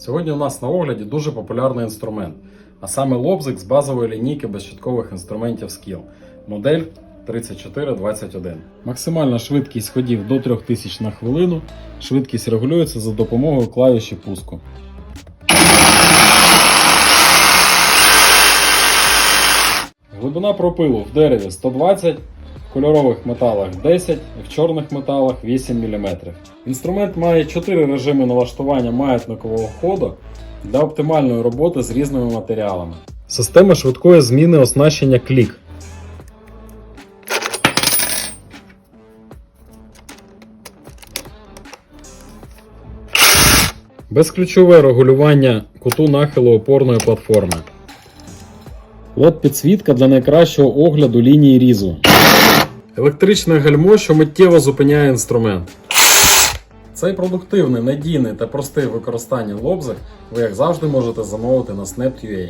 Сьогодні у нас на огляді дуже популярний інструмент, а саме лобзик з базової лінійки безщиткових інструментів Skill, модель 3421. Максимальна швидкість ходів до 3000 на хвилину. Швидкість регулюється за допомогою клавіші пуску. Глибина пропилу в дереві 120, в кольорових металах 10, в чорних металах 8 мм. Інструмент має 4 режими налаштування маятникового ходу для оптимальної роботи з різними матеріалами. Система швидкої зміни оснащення клік. Безключове регулювання куту нахилу опорної платформи. Лот підсвітка для найкращого огляду лінії різу. Електричне гальмо, що миттєво зупиняє інструмент. Цей продуктивний, надійний та простий в використанні лобзик ви як завжди можете замовити на Snap.ua.